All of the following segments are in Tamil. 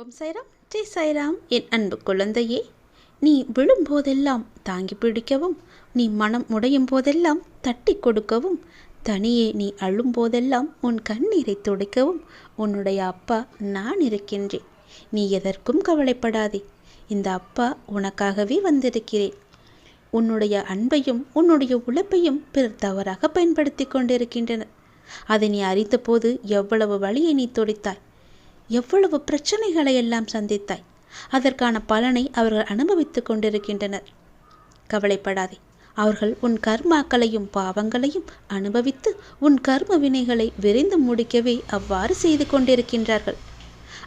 ஓம் சைராம். ஜெய் சைராம். என் அன்பு குழந்தையே நீ விழும்போதெல்லாம் தாங்கி பிடிக்கவும் நீ மனம் உடையும் போதெல்லாம் தட்டி கொடுக்கவும் தனியே நீ அழும்போதெல்லாம் உன் கண்ணீரை துடைக்கவும் உன்னுடைய அப்பா நான் இருக்கின்றேன். நீ எதற்கும் கவலைப்படாதே இந்த அப்பா உனக்காகவே வந்திருக்கிறேன். உன்னுடைய அன்பையும் உன்னுடைய உழைப்பையும் பிறர் தவறாக பயன்படுத்தி கொண்டிருக்கின்றனர். அதை நீ அறிந்தபோது எவ்வளவு வழியை நீ துடைத்தாய். எவ்வளவு பிரச்சனைகளை எல்லாம் சந்தித்தாய். அதற்கான பலனை அவர்கள் அனுபவித்துக் கொண்டிருக்கின்றனர். கவலைப்படாதே. அவர்கள் உன் கர்மாக்களையும் பாவங்களையும் அனுபவித்து உன் கர்ம வினைகளை விரைந்து முடிக்கவே அவ்வாறு செய்து கொண்டிருக்கின்றார்கள்.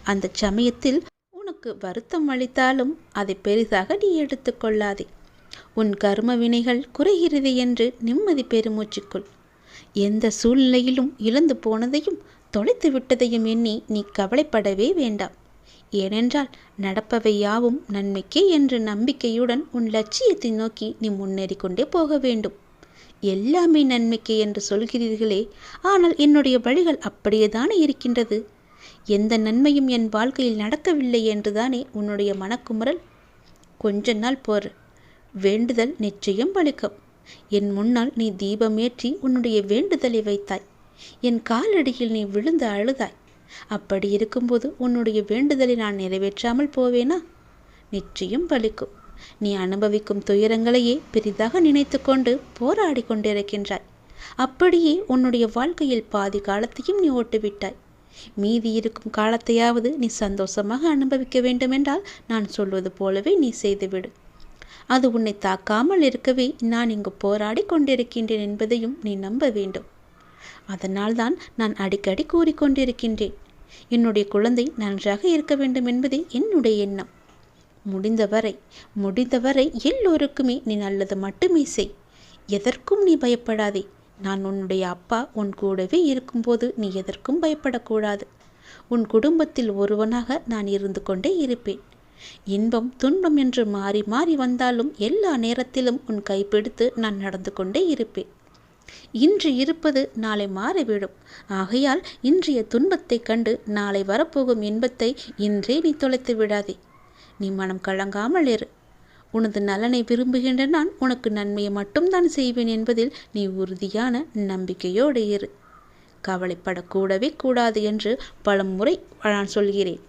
அந்த சமயத்தில் உனக்கு வருத்தம் அளித்தாலும் அதை பெரிதாக நீ எடுத்துக்கொள்ளாதே உன் கர்ம வினைகள் குறைகிறது என்று நிம்மதி பெருமூச்சுக்குள். எந்த சூழ்நிலையிலும் இழந்து போனதையும் தொலைத்து விட்டதையும் எண்ணி நீ கவலைப்படவே வேண்டாம். ஏனென்றால் நடப்பவை யாவும் நன்மைக்கே என்ற நம்பிக்கையுடன் உன் லட்சியத்தை நோக்கி நீ முன்னேறி கொண்டே போக வேண்டும். எல்லாமே நன்மைக்கே என்று சொல்கிறீர்களே ஆனால் என்னுடைய வழிகள் அப்படியே தானே இருக்கின்றது? எந்த நன்மையும் என் வாழ்க்கையில் நடக்கவில்லை என்றுதானே உன்னுடைய மனக்குமுறல்? கொஞ்ச நாள் போர். வேண்டுதல் நிச்சயம் பலிக்கும் என் முன்னால் நீ தீபமேற்றி உன்னுடைய வேண்டுதலை வைத்தாய். என் காலடியில் நீ விழுந்து அழுதாய். அப்படி இருக்கும்போது உன்னுடைய வேண்டுதலை நான் நிறைவேற்றாமல் போவேனா? நிச்சயம் பலிக்கும். நீ அனுபவிக்கும் துயரங்களையே பெரிதாக நினைத்து கொண்டு போராடி கொண்டிருக்கின்றாய். அப்படியே உன்னுடைய வாழ்க்கையில் பாதி காலத்தையும் நீ ஓட்டுவிட்டாய். மீதி இருக்கும் காலத்தையாவது நீ சந்தோஷமாக அனுபவிக்க வேண்டுமென்றால் நான் சொல்வது போலவே நீ செய்துவிடு. அது உன்னை தாக்காமல் இருக்கவே நான் இங்கு போராடி கொண்டிருக்கின்றேன் என்பதையும் நீ நம்ப வேண்டும். அதனால்தான் நான் அடிக்கடி கூறிக்கொண்டிருக்கின்றேன். என்னுடைய குழந்தை நன்றாக இருக்க வேண்டும் என்பதே என்னுடைய எண்ணம். முடிந்தவரை முடிந்தவரை எல்லோருக்குமே நீ நல்லது மட்டுமே செய். எதற்கும் நீ பயப்படாதே. நான் உன்னுடைய அப்பா உன் கூடவே இருக்கும்போது நீ எதற்கும் பயப்படக்கூடாது. உன் குடும்பத்தில் ஒருவனாக நான் இருந்து கொண்டே இருப்பேன். இன்பம் துன்பம் என்று மாறி மாறி வந்தாலும் எல்லா நேரத்திலும் உன் கைப்பிடித்து நான் நடந்து கொண்டே இருப்பேன். இன்று இருப்பது நாளை மாறிவிடும். ஆகையால் இன்றைய துன்பத்தைக் கண்டு நாளை வரப்போகும் இன்பத்தை இன்றே நீ தொலைத்து விடாதே. நீ மனம் கலங்காமல் இரு. உனது நலனை விரும்புகின்ற நான் உனக்கு நன்மையை மட்டும்தான் செய்வேன் என்பதில் நீ உறுதியான நம்பிக்கையோடு இரு. கவலைப்படக்கூடவே கூடாது என்று பல முறை நான் சொல்கிறேன்.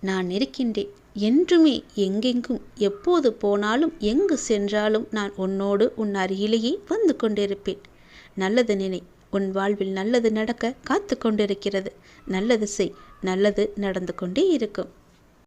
நான் இருக்கின்றேன். என்றுமே எங்கெங்கும் எப்போது போனாலும் எங்கு சென்றாலும் நான் உன்னோடு உன் அருகிலேயே வந்து கொண்டிருப்பேன். நல்லது நினை உன் வாழ்வில் நல்லது நடக்க காத்து கொண்டிருக்கிறது. நல்லது செய் நல்லது நடந்து கொண்டே இருக்கும்.